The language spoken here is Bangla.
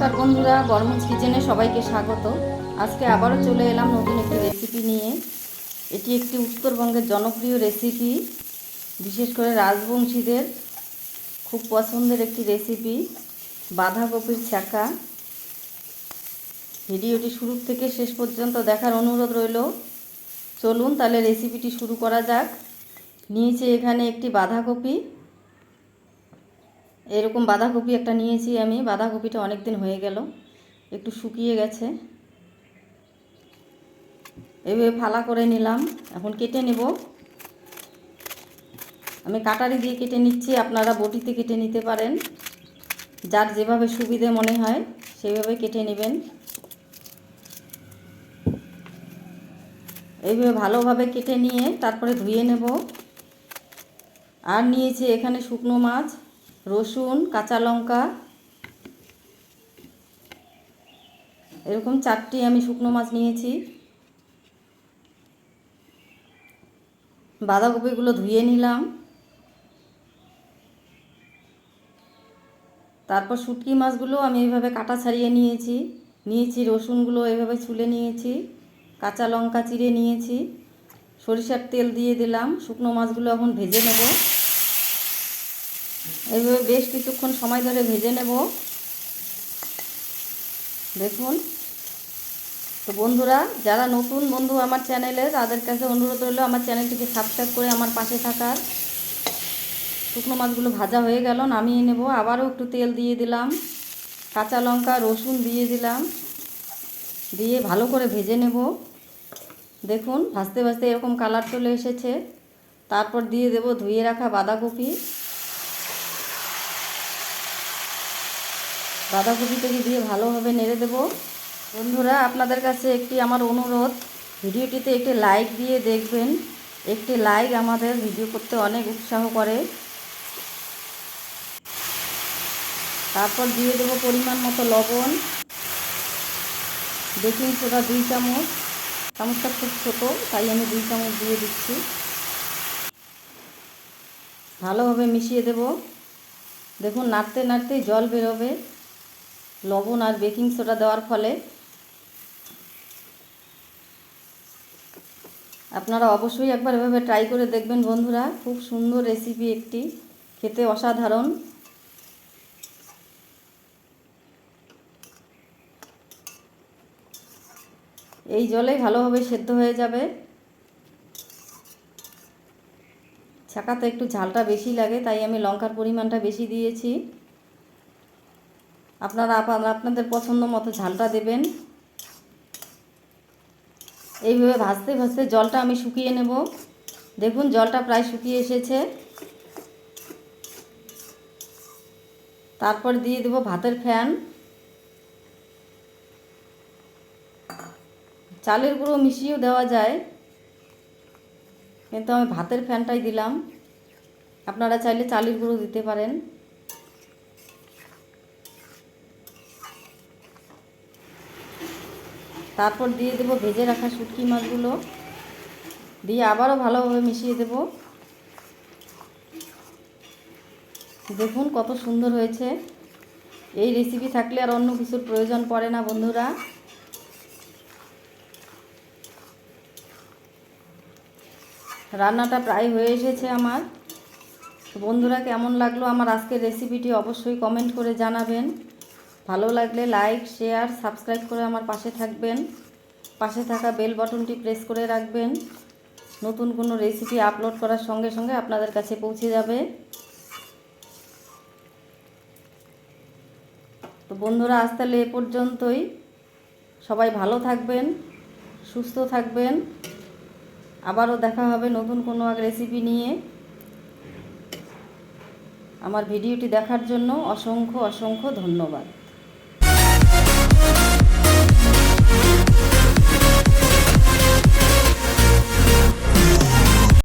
নমস্কার বন্ধুরা বর্মজ কিচেনে সবাইকে স্বাগত। আজকে আবারও চলে এলাম নতুন একটি রেসিপি নিয়ে। এটি একটি উত্তরবঙ্গের জনপ্রিয় রেসিপি বিশেষ করে রাজবংশীদের খুব পছন্দের একটি রেসিপি বাঁধাকপির ছ্যাঁকা। ভিডিওটি শুরু থেকে শেষ পর্যন্ত দেখার অনুরোধ রইল। চলুন তাহলে রেসিপিটি শুরু করা যাক। নিয়েছি এখানে একটি বাঁধাকপি। এরকম বাঁধাকপি একটা নিয়েছি আমি। বাঁধাকপিটা অনেক দিন হয়ে গেল, একটু শুকিয়ে গেছে। এভাবে ফালা করে নিলাম। এখন কেটে নেব। আমি কাটারি দিয়ে কেটে নিচ্ছি, আপনারা বটিতে কেটে নিতে পারেন। যার যেভাবে সুবিধে মনে হয় সেইভাবে কেটে নেবেন। এইভাবে ভালোভাবে কেটে নিয়ে তারপরে ধুয়ে নেব। আর নিয়েছি এখানে শুকনো মাছ। রসুন, কাঁচা লঙ্কা, এরকম চারটি আমি শুকনো মাছ নিয়েছি। বাঁধাকপিগুলো ধুয়ে নিলাম। তারপর শুটকি মাছগুলো আমি এইভাবে কাটা ছাড়িয়ে নিয়েছি। নিয়েছি, রসুনগুলো এইভাবে ছুলে নিয়েছি। কাঁচা লঙ্কা চিড়ে নিয়েছি। সরিষার তেল দিয়ে দিলাম। শুকনো মাছগুলো এখন ভেজে নেব। এইভাবে বেশ কিছুক্ষণ সময় ধরে ভেজে নেব। দেখুন। তো বন্ধুরা, যারা নতুন বন্ধু আমার চ্যানেলে, তাদের কাছে অনুরোধ রইল আমার চ্যানেলটিকে সাবস্ক্রাইব করে আমার পাশে থাকার। শুকনো মাছগুলো ভাজা হয়ে গেল, নামিয়ে নেব। আবারও একটু তেল দিয়ে দিলাম। কাঁচা লঙ্কা, রসুন দিয়ে দিলাম। দিয়ে ভালো করে ভেজে নেব। দেখুন, ভাজতে ভাজতে এরকম কালার চলে এসেছে। তারপর দিয়ে দেব ধুয়ে রাখা বাঁধাকপি। বাঁধাকপিটাকে দিয়ে ভালোভাবে নেড়ে দেব। বন্ধুরা, আপনাদের কাছে একটি আমার অনুরোধ, ভিডিওটিতে একটি লাইক দিয়ে দেখবেন। একটি লাইক আমাদের ভিডিও করতে অনেক উৎসাহ করে। তারপর দিয়ে দেবো পরিমাণ মতো লবণ। বেকিং সোডা দুই চামচ। চামচটা খুব ছোটো, তাই আমি দুই চামচ দিয়ে দিচ্ছি। ভালোভাবে মিশিয়ে দেব। দেখুন, নাড়তে নাড়তেই জল বেরোবে। লবণ আর বেকিং সোডা দেওয়ার ফলে আপনারা অবশ্যই একবার এভাবে ট্রাই করে দেখবেন বন্ধুরা। খুব সুন্দর রেসিপি একটি, খেতে অসাধারণ। এই জলেই ভালোভাবে সেদ্ধ হয়ে যাবে। ছাকাতে একটু ঝালটা বেশি লাগে, তাই আমি লঙ্কার পরিমাণটা বেশি দিয়েছি। আপনারা আপনাদের পছন্দ মতো ঝালটা দেবেন। এইভাবে ভাজতে ভাজতে জলটা আমি শুকিয়ে নেব। দেখুন, জলটা প্রায় শুকিয়ে এসেছে। তারপর দিয়ে দেব ভাতের ফ্যান। চালের গুঁড়ো মিশিয়েও দেওয়া যায়। কিন্তু আমি ভাতের ফ্যানটাই দিলাম। আপনারা চাইলে চালের গুঁড়ো দিতে পারেন। তারপর দিয়ে দেবো ভেজে রাখা শুটকি মাছগুলো। দিয়ে আবারও ভালোভাবে মিশিয়ে দেব। দেখুন কত সুন্দর হয়েছে। এই রেসিপি থাকলে আর অন্য কিছুর প্রয়োজন পড়ে না বন্ধুরা। রান্নাটা প্রায় হয়ে এসেছে আমার। বন্ধুরা কেমন লাগল আমার আজকের রেসিপিটি অবশ্যই কমেন্ট করে জানাবেন। ভালো লাগলে লাইক, শেয়ার, সাবস্ক্রাইব করে আমার পাশে থাকবেন। পাশে থাকা বেল বটনটি প্রেস করে রাখবেন। নতুন কোনো রেসিপি আপলোড করার সঙ্গে সঙ্গে আপনাদের কাছে পৌঁছে যাবে। তো বন্ধুরা, আজ তাহলে এ পর্যন্তই। সবাই ভালো থাকবেন, সুস্থ থাকবেন। আবারও দেখা হবে নতুন কোনো এক রেসিপি নিয়ে। আমার ভিডিওটি দেখার জন্য অসংখ্য অসংখ্য ধন্যবাদ।